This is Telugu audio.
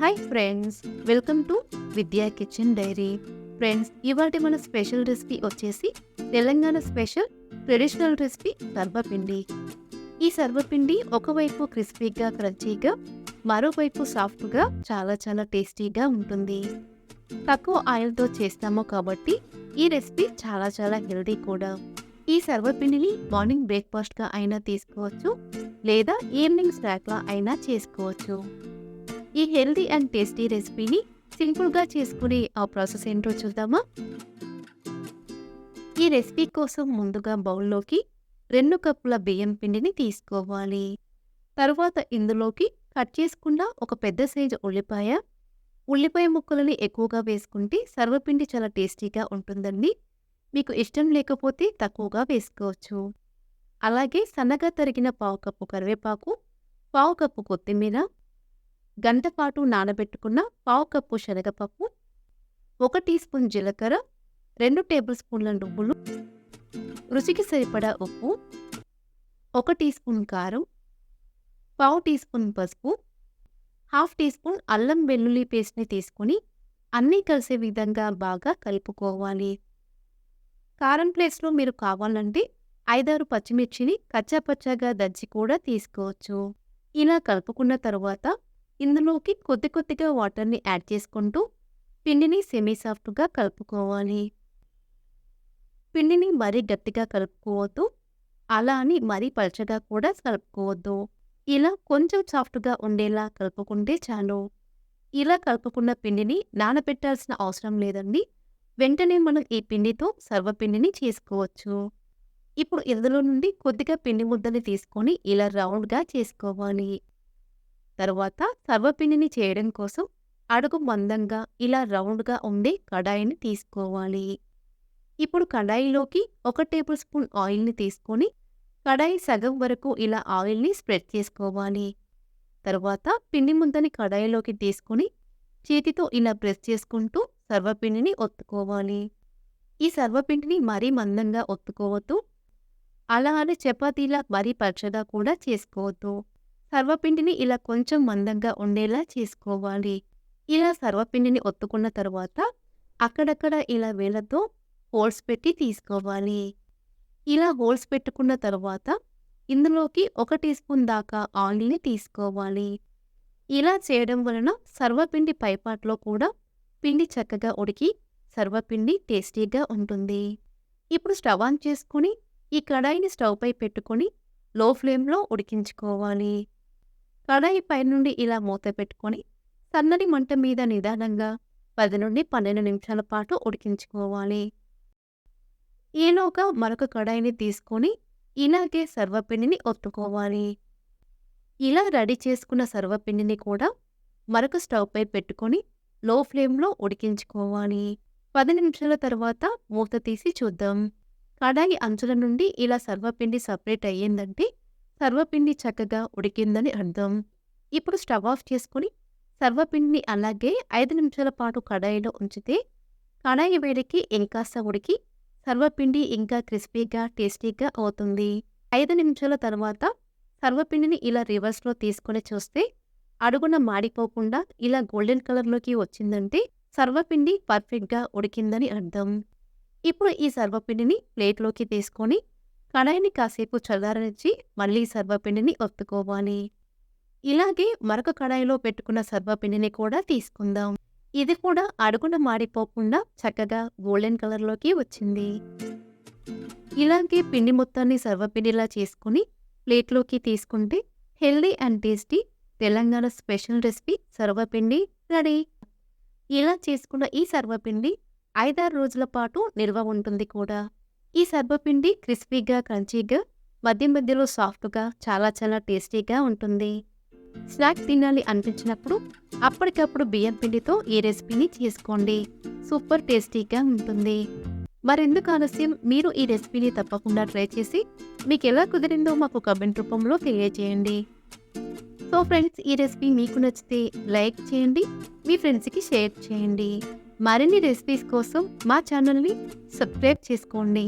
Hi friends welcome to Vidya kitchen diary friends ఇవాటి మన స్పెషల్ రెసిపీ వచ్చేసి Telangana special traditional recipe Sarvapindi ఈ సర్వపిండి ఒకవైపు క్రిస్పీగా క్రంచీగా మరోవైపు సాఫ్ట్గా చాలా చాలా టేస్టీగా ఉంటుంది. తక్కువ ఆయిల్తో చేస్తాము కాబట్టి ఈ రెసిపీ చాలా చాలా హెల్దీ కూడా. ఈ సర్వపిండిని మార్నింగ్ బ్రేక్ఫాస్ట్గా అయినా తీసుకోవచ్చు లేదా ఈవినింగ్ స్నాక్లా అయినా చేసుకోవచ్చు. ఈ హెల్దీ అండ్ టేస్టీ రెసిపీని సింపుల్గా చేసుకునే ఆ ప్రాసెస్ ఏంటో చూద్దామా? ఈ రెసిపీ కోసం ముందుగా బౌల్లోకి రెండు కప్పుల బియ్యం పిండిని తీసుకోవాలి. తర్వాత ఇందులోకి కట్ చేసుకున్న ఒక పెద్ద సైజు ఉల్లిపాయ ఉల్లిపాయ ముక్కలని ఎక్కువగా వేసుకుంటే సర్వపిండి చాలా టేస్టీగా ఉంటుందండి. మీకు ఇష్టం లేకపోతే తక్కువగా వేసుకోవచ్చు. అలాగే సన్నగా తరిగిన పావు కప్పు కరివేపాకు పావు కప్పు కొత్తిమీర గంట పాటు నానబెట్టుకున్న పావు కప్పు శనగపప్పు ఒక టీ స్పూన్ జీలకర్ర రెండు టేబుల్ స్పూన్ల నువ్వులు రుచికి సరిపడా ఉప్పు ఒక టీ స్పూన్ కారం పావు టీ స్పూన్ పసుపు హాఫ్ టీ స్పూన్ అల్లం వెల్లుల్లి పేస్ట్ని తీసుకొని అన్నీ కలిసే విధంగా బాగా కలుపుకోవాలి. కారం ప్లేస్లో మీరు కావాలంటే ఐదారు పచ్చిమిర్చిని కచ్చాపచ్చాగా దంచి కూడా తీసుకోవచ్చు. ఇలా కలుపుకున్న తరువాత ఇందులోకి కొద్ది కొద్దిగా వాటర్ని యాడ్ చేసుకుంటూ పిండిని సెమీ సాఫ్ట్గా కలుపుకోవాలి. పిండిని మరీ గట్టిగా కలుపుకోవద్దు. అలా అని మరీ పలచగా కూడా కలుపుకోవద్దు. ఇలా కొంచెం సాఫ్ట్గా ఉండేలా కలుపుకుంటే చాలు. ఇలా కలుపుకున్న పిండిని నానబెట్టాల్సిన అవసరం లేదండి. వెంటనే మనం ఈ పిండితో సర్వపిండిని చేసుకోవచ్చు. ఇప్పుడు ఇందులో నుండి కొద్దిగా పిండి ముద్దని తీసుకొని ఇలా రౌండ్గా చేసుకోవాలి. తర్వాత సర్వపిండిని చేయడం కోసం అడుగు మందంగా ఇలా రౌండ్గా ఉండే కడాయిని తీసుకోవాలి. ఇప్పుడు కడాయిలోకి ఒక టేబుల్ స్పూన్ ఆయిల్ని తీసుకొని కడాయి సగం వరకు ఇలా ఆయిల్ని స్ప్రెడ్ చేసుకోవాలి. తర్వాత పిండి ముద్దని కడాయిలోకి తీసుకొని చేతితో ఇలా ప్రెస్ చేసుకుంటూ సర్వపిండిని ఒత్తుకోవాలి. ఈ సర్వపిండిని మరీ మందంగా ఒత్తుకోవద్దు. అలా అని చపాతీలా మరీ పచ్చగా కూడా చేసుకోవద్దు. సర్వపిండిని ఇలా కొంచెం మందంగా ఉండేలా చేసుకోవాలి. ఇలా సర్వపిండిని ఒత్తుకున్న తర్వాత అక్కడక్కడ ఇలా వేలతో హోల్స్ పెట్టి తీసుకోవాలి. ఇలా హోల్స్ పెట్టుకున్న తర్వాత ఇందులోకి ఒక టీ స్పూన్ దాకా ఆయిల్ని తీసుకోవాలి. ఇలా చేయడం వలన సర్వపిండి పైపాట్లో కూడా పిండి చక్కగా ఉడికి సర్వపిండి టేస్టీగా ఉంటుంది. ఇప్పుడు స్టవ్ ఆన్ చేసుకుని ఈ కడాయిని స్టవ్పై పెట్టుకొని లో ఫ్లేమ్లో ఉడికించుకోవాలి. కడాయి పైనుండి ఇలా మూత పెట్టుకొని సన్నని మంట మీద నిదానంగా పది నుండి పన్నెండు నిమిషాల పాటు ఉడికించుకోవాలి. ఈలోగా మరొక కడాయిని తీసుకొని ఇలాగే సర్వపిండిని ఒత్తుకోవాలి. ఇలా రెడీ చేసుకున్న సర్వపిండిని కూడా మరొక స్టవ్పై పెట్టుకొని లో ఫ్లేమ్లో ఉడికించుకోవాలి. పది నిమిషాల తర్వాత మూత తీసి చూద్దాం. కడాయి అంచుల నుండి ఇలా సర్వపిండి సపరేట్ అయ్యిందంటే సర్వపిండి చక్కగా ఉడికిందని అర్థం. ఇప్పుడు స్టవ్ ఆఫ్ చేసుకుని సర్వపిండిని అలాగే ఐదు నిమిషాల పాటు కడాయిలో ఉంచితే కడాయి వేడికి ఇంకాస్త ఉడికి సర్వపిండి ఇంకా క్రిస్పీగా టేస్టీగా అవుతుంది. ఐదు నిమిషాల తర్వాత సర్వపిండిని ఇలా రివర్స్లో తీసుకొని చూస్తే అడుగున మాడిపోకుండా ఇలా గోల్డెన్ కలర్లోకి వచ్చిందంటే సర్వపిండి పర్ఫెక్ట్గా ఉడికిందని అర్థం. ఇప్పుడు ఈ సర్వపిండిని ప్లేట్లోకి తీసుకొని కడాయిని కాసేపు చల్లారనిచ్చి మళ్ళీ సర్వపిండిని ఒత్తుకోవాలి. ఇలాగే మరొక కడాయిలో పెట్టుకున్న సర్వపిండిని కూడా తీసుకుందాం. ఇది కూడా అడుగున మాడిపోకుండా చక్కగా గోల్డెన్ కలర్లోకి వచ్చింది. ఇలాగే పిండి మొత్తాన్ని సర్వపిండిలా చేసుకుని ప్లేట్లోకి తీసుకుంటే healthy and tasty Telangana special recipe Sarvapindi ready. ఇలా చేసుకున్న ఈ సర్వపిండి ఐదారు రోజుల పాటు నిల్వ ఉంటుంది కూడా. ఈ సర్వపిండి క్రిస్పీగా క్రంచీగా మధ్య మధ్యలో సాఫ్ట్గా చాలా చాలా టేస్టీగా ఉంటుంది. స్నాక్ తినాలి అనిపించినప్పుడు అప్పటికప్పుడు బియ్యం పిండితో ఈ రెసిపీని చేసుకోండి. సూపర్ టేస్టీగా ఉంటుంది. మరెందుకు ఆలస్యం? మీరు ఈ రెసిపీని తప్పకుండా ట్రై చేసి మీకు ఎలా కుదిరిందో మాకు కమెంట్ రూపంలో తెలియజేయండి సో ఫ్రెండ్స్ ఈ రెసిపీ మీకు నచ్చితే లైక్ చేయండి మీ ఫ్రెండ్స్కి షేర్ చేయండి. మరిన్ని రెసిపీస్ కోసం మా ఛానల్ని సబ్స్క్రైబ్ చేసుకోండి.